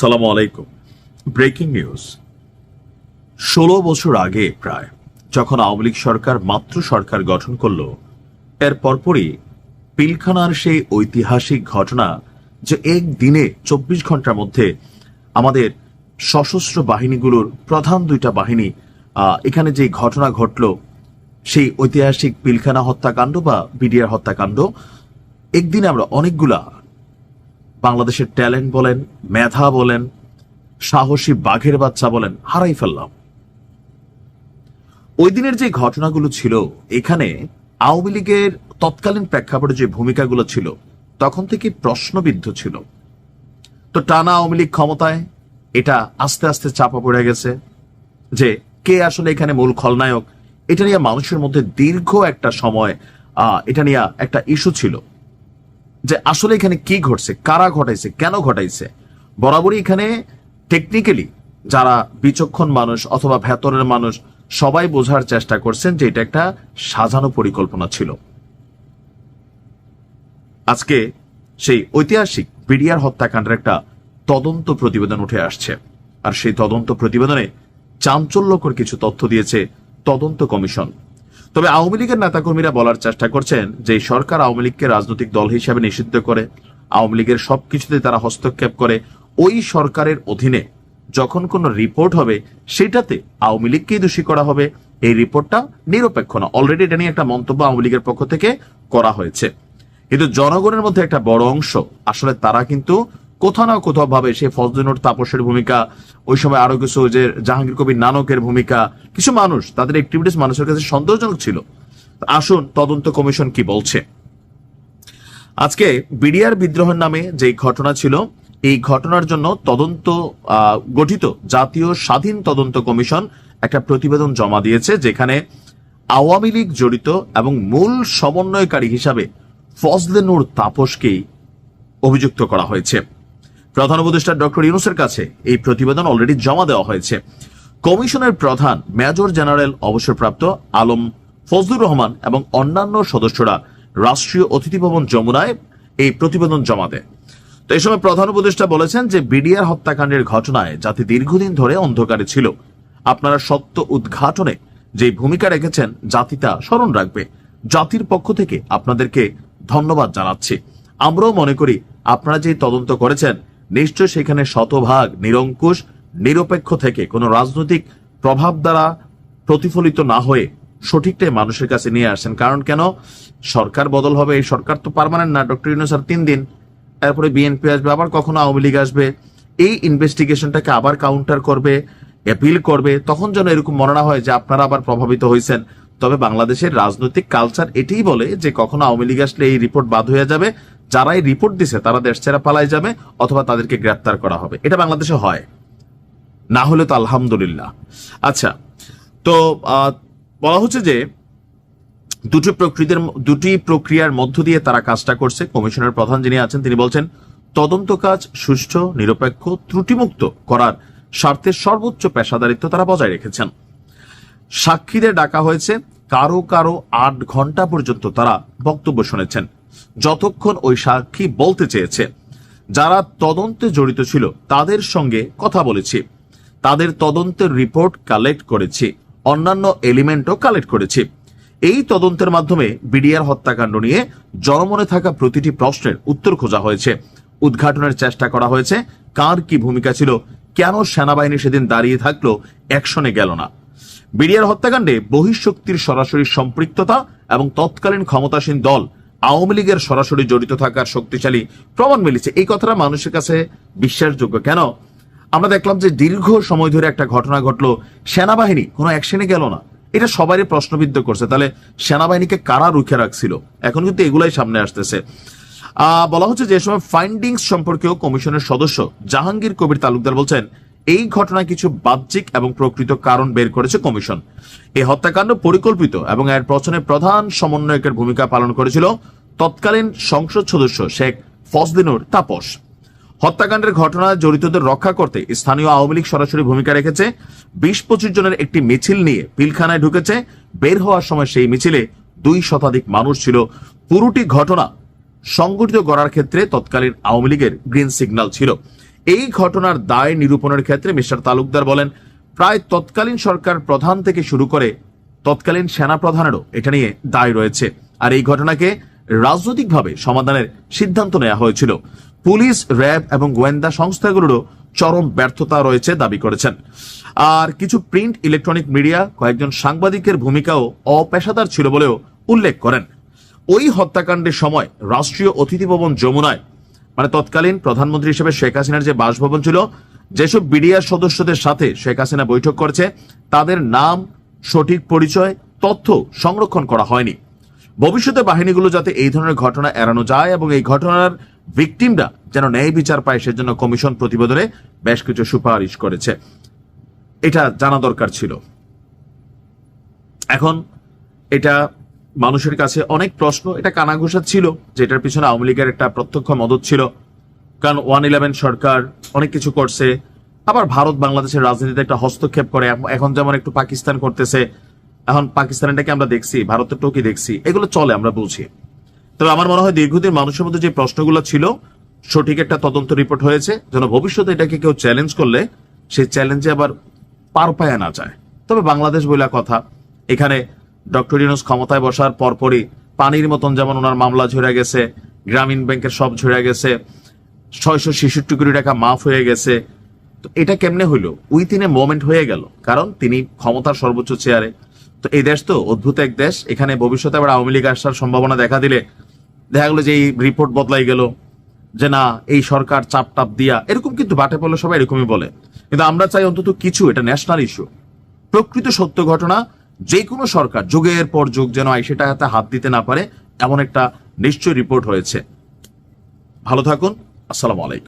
সালাম আলাইকুম। Breaking news. ষোলো বছর আগে প্রায়, যখন আওয়ামী লীগ সরকার মাত্র সরকার গঠন করল, এর পরপরই পিলখানার সেই ঐতিহাসিক ঘটনা যে এক দিনে চব্বিশ ঘণ্টার মধ্যে আমাদের সশস্ত্র বাহিনীগুলোর প্রধান দুইটা বাহিনী এখানে যে ঘটনা ঘটল, সেই ঐতিহাসিক পিলখানা হত্যাকাণ্ড বা বিডিআর হত্যাকাণ্ড, একদিনে আমরা অনেকগুলা বাংলাদেশের ট্যালেন্ট বলেন, মেধা বলেন, সাহসী বাঘের বাচ্চা বলেন, হারাই ফেললাম। ওই দিনের যে ঘটনাগুলো ছিল, এখানে আওয়ামী লীগের তৎকালীন প্রেক্ষাপটে যে ভূমিকাগুলো ছিল, তখন থেকে প্রশ্নবিদ্ধ ছিল। তো টানা আওয়ামী লীগ ক্ষমতায়, এটা আস্তে আস্তে চাপা পড়ে গেছে যে কে আসলে এখানে মূল খলনায়ক, এটা নিয়ে মানুষের মধ্যে দীর্ঘ একটা সময় এটা নিয়ে একটা ইস্যু ছিল। যে আসলে এখানে কি ঘটছে, কারা ঘটাইছে, কেন ঘটাইছে, বরাবরই এখানে টেকনিক্যালি যারা বিচক্ষণ মানুষ অথবা ভেতরের মানুষ সবাই বোঝার চেষ্টা করছেন যে এটা একটা সাজানো পরিকল্পনা ছিল। আজকে সেই ঐতিহাসিক বিডিআর হত্যাকাণ্ডের একটা তদন্ত প্রতিবেদন উঠে আসছে আর সেই তদন্ত প্রতিবেদনে চাঞ্চল্যকর কিছু তথ্য দিয়েছে তদন্ত কমিশন। তবে আওয়ামী লীগের নেতাকর্মীরা বলার চেষ্টা করছেন যে সরকার আওয়ামী লীগকে রাজনৈতিক দল হিসেবে নিষিদ্ধ করে, আওয়ামী লীগের সবকিছুতে তারা হস্তক্ষেপ করে। ওই সরকারের অধীনে যখন কোনো রিপোর্ট হবে, সেটাতে আওয়ামী লীগকেই দোষী করা হবে। এই রিপোর্টটা নিরপেক্ষ না। অলরেডি এটা নিয়ে একটা মন্তব্য আওয়ামী লীগের পক্ষ থেকে করা হয়েছে। কিন্তু জনগণের মধ্যে একটা বড় অংশ, আসলে তারা কিন্তু কোথাও না কোথাও ভাবে সেই ফজলুর তাপসের ভূমিকা, ওই সময় আরও কিছু যে জাহাঙ্গীর কবির নানকের ভূমিকা, কিছু মানুষ, তাদের অ্যাক্টিভিটিস মানুষের কাছে সন্দেহজনক ছিল। আসুন, তদন্ত কমিশন কি বলছে? আজকে বিডিআর বিদ্রোহের নামে যে ঘটনা ছিল, এই ঘটনার জন্য তদন্ত গঠিত জাতীয় স্বাধীন তদন্ত কমিশন একটা প্রতিবেদন জমা দিয়েছে, যেখানে আওয়ামী লীগ জড়িত এবং মূল সমন্বয়কারী হিসাবে ফজলে নূর তাপসকেই অভিযুক্ত করা হয়েছে। প্রধান উপদেষ্টা ডক্টর ইউনুসের কাছে এই প্রতিবেদন অলরেডি জমা দেওয়া হয়েছে। কমিশনের প্রধান মেজর জেনারেল অবসরপ্রাপ্ত আলম ফজলুর রহমান এবং অন্যান্য সদস্যরা রাষ্ট্রীয় অতিথি ভবন যমুনায় এই প্রতিবেদন জমা দেয়। তো এই সময় প্রধান উপদেষ্টা বলেছেন যে বিডিআর হত্যাকাণ্ডের ঘটনায় জাতি দীর্ঘদিন ধরে অন্ধকারে ছিল, আপনারা সত্য উদ্ঘাটনে যে ভূমিকা রেখেছেন, জাতি তা স্মরণ রাখবে। জাতির পক্ষ থেকে আপনাদেরকে ধন্যবাদ জানাচ্ছি। আমরাও মনে করি আপনারা যে তদন্ত করেছেন নিশ্চয় সেখানে শতভাগ নিরঙ্কুশ, নিরপেক্ষ থেকে কোনো রাজনৈতিক প্রভাব দ্বারা প্রতিফলিত না হয়ে সঠিকটাই মানুষের কাছে নিয়ে আসেন। কারণ কেন? সরকার বদল হবে, এই সরকার তো পারমানেন্ট না। ডক্টর ইউনুস আর তিন দিন। তারপরে বিএনপি আসবে, আবার কখনো আওয়ামী লীগ আসবে। এই ইনভেস্টিগেশনটাকে আবার কাউন্টার করবে অ্যাপিল করবে। তখন যেন এরকম মনে হয় যে আপনারা আবার প্রভাবিত হয়েছেন। তবে বাংলাদেশের রাজনৈতিক কালচার এটাই বলে যে কখনো আওয়ামী লীগ আসলে এই রিপোর্ট বাদ হয়ে যাবে। যারা এই রিপোর্ট দিছে, তারা দেশ ছেড়ে পালাই যাবে অথবা তাদেরকে গ্রেপ্তার করা হবে। এটা বাংলাদেশে হয়। না হলে তো আলহামদুলিল্লাহ। আচ্ছা তো বলা হচ্ছে যে দুটি প্রকৃতির, দুটি প্রক্রিয়ার মধ্য দিয়ে তারা কাজটা করছে। কমিশনের প্রধান যিনি আছেন, তিনি বলছেন, তদন্ত কাজ সুষ্ঠু, নিরপেক্ষ, ত্রুটিমুক্ত করার স্বার্থে সর্বোচ্চ পেশাদারিত্ব তারা বজায় রেখেছেন। সাক্ষীদের ডাকা হয়েছে, কারও কারও আট ঘণ্টা পর্যন্ত তারা বক্তব্য শুনেছেন। যতক্ষণ ওই সাক্ষী বলতে চেয়েছে, যারা তদন্তে জড়িত ছিল তাদের সঙ্গে কথা বলেছি। তাদের তদন্তের রিপোর্ট কালেক্ট করেছি, অন্যান্য এলিমেন্টও কালেক্ট করেছি। এই তদন্তের মাধ্যমে বিডিআর হত্যাকাণ্ড নিয়ে জনমনে থাকা প্রতিটি প্রশ্নের উত্তর খোঁজা হয়েছে। উদ্ঘাটনের চেষ্টা করা হয়েছে, কার কি ভূমিকা ছিল, কেন সেনাবাহিনী সেদিন দাঁড়িয়ে থাকল অ্যাকশনে গেল না। বিডিআর হত্যাকাণ্ডে বহিঃশক্তির সরাসরি সম্পৃক্ততা এবং তৎকালীন ক্ষমতাসীন দল আওয়ামী লীগের সরাসরি জড়িত থাকার শক্তিশালী প্রমাণ মিলেছে। এই কথাটা মানুষের কাছে বিশ্বাসযোগ্য। কেন? আমরা দেখলাম যে দীর্ঘ সময় ধরে একটা ঘটনা ঘটলো। সেনাবাহিনী, কোনো অ্যাকশনে গেল না। এটা সবারই প্রশ্নবিদ্ধ করছে। তাহলে সেনাবাহিনীকে কারা রুখে রাখছিল? এখন কিন্তু এগুলাই সামনে আসতেছে। বলা হচ্ছে যে সময় ফাইন্ডিংস সম্পর্কেও কমিশনের সদস্য জাহাঙ্গীর কবির তালুকদার বলছেন এই ঘটনায় কিছু বাহ্যিক এবং প্রকৃত কারণ বের করেছে কমিশন। এই হত্যাকাণ্ড পরিকল্পিত এবং এর পছনে প্রধান সমন্বয়কের ভূমিকা পালন করেছিল তৎকালীন সংসদ সদস্য শেখ ফজদিনুর তাপস। হত্যাকাণ্ডের ঘটনায় জড়িতদের রক্ষা করতে স্থানীয় আওয়ামী লীগ সরাসরি ভূমিকা রেখেছে। বিশ পঁচিশ জনের একটি মিছিল নিয়ে পিলখানায় ঢুকেছে। বের হওয়ার সময় সেই মিছিলে দুই শতাধিক মানুষ ছিল। পুরোটি ঘটনা সংগঠিত করার ক্ষেত্রে তৎকালীন আওয়ামী লীগের গ্রিন সিগন্যাল ছিল। এই ঘটনার দায় নিরূপণের ক্ষেত্রে মিস্টার তালুকদার বলেন, প্রায় তৎকালীন সরকার প্রধান থেকে শুরু করে তৎকালীন সেনা প্রধানেরও এটা নিয়ে দায় রয়েছে। আর এই ঘটনাকে রাজনৈতিকভাবে সমাধানের সিদ্ধান্ত নেওয়া হয়েছিল। পুলিশ, র্যাব এবং গোয়েন্দা সংস্থাগুলোরও চরম ব্যর্থতা রয়েছে দাবি করেছেন। আর কিছু প্রিন্ট ইলেকট্রনিক মিডিয়া কয়েকজন সাংবাদিকের ভূমিকাও অপেশাদার ছিল বলেও উল্লেখ করেন। ওই হত্যাকাণ্ডের সময় রাষ্ট্রীয় অতিথি ভবন যমুনায় মানে তৎকালীন প্রধানমন্ত্রী হিসেবে শেখ হাসিনার যে বাসভবন ছিল, যেসব বিডিআর সদস্যদের সাথে শেখ হাসিনা বৈঠক করেছে, তাদের নাম, সঠিক পরিচয়, তথ্য সংরক্ষণ করা হয়নি। ভবিষ্যতে বাহিনীগুলো যাতে এই ধরনের ঘটনা এড়ানো যায় এবং এই ঘটনার ভিকটিমরা যেন ন্যায় বিচার পায়, সেজন্য কমিশন প্রতিবেদনে বেশ কিছু সুপারিশ করেছে। এটা জানা দরকার ছিল। এখন এটা মানুষের কাছে অনেক প্রশ্ন, এটা কানাঘুষা ছিল যে এটার পিছনে আওয়ামী লীগের একটা প্রত্যক্ষ মদত ছিল। কারণ ওয়ান ইলেভেন সরকার, অনেক কিছু করছে। আবার ভারত বাংলাদেশের রাজনীতিতে একটা হস্তক্ষেপ করে এখন যেমন একটু পাকিস্তান করতেছে, এখন পাকিস্তানটাকে আমরা দেখছি, ভারতের টোকি দেখছি, এগুলো চলে, আমরা বুঝি। তবে আমার মনে হয় দীর্ঘদিন মানুষের মধ্যে যে প্রশ্নগুলো ছিল, সঠিক একটা তদন্ত রিপোর্ট হয়েছে, যেন ভবিষ্যতে এটাকে কেউ চ্যালেঞ্জ করলে, সেই চ্যালেঞ্জে আবার পার পায়া না যায়। তবে বাংলাদেশ বইলা কথা, এখানে ডক্টর ইউনুস ক্ষমতায় বসার পরপরই পানির মতন যেমন ওনার মামলা ঝরে গেছে, গ্রামীণ ব্যাংকের সব ঝরে গেছে, ছয়শো ছেষট্টি কোটি টাকা মাফ হয়ে গেছে। তো এটা কেমনে হইল? উইথিন এ মোমেন্ট হয়ে গেল। কারণ তিনি ক্ষমতার সর্বোচ্চ চেয়ারে। তো এই দেশ তো অদ্ভুত এক দেশ। এখানে ভবিষ্যতে আবার আওয়ামী লীগ আসার সম্ভাবনা দেখা দিলে দেখা গেলো যে এই রিপোর্ট বদলাই গেল, যে না, এই সরকার চাপ টাপ দিয়া, এরকম কিন্তু বাটে পড়লে সবাই এরকমই বলে। কিন্তু আমরা চাই অন্তত কিছু, এটা ন্যাশনাল ইস্যু প্রকৃত সত্য ঘটনা যে কোনো সরকার, যুগের পর যুগ যেন সেটা হাতে হাত দিতে না পারে, এমন একটা নিশ্চয় রিপোর্ট হয়েছে। ভালো থাকুন, আসসালামু আলাইকুম।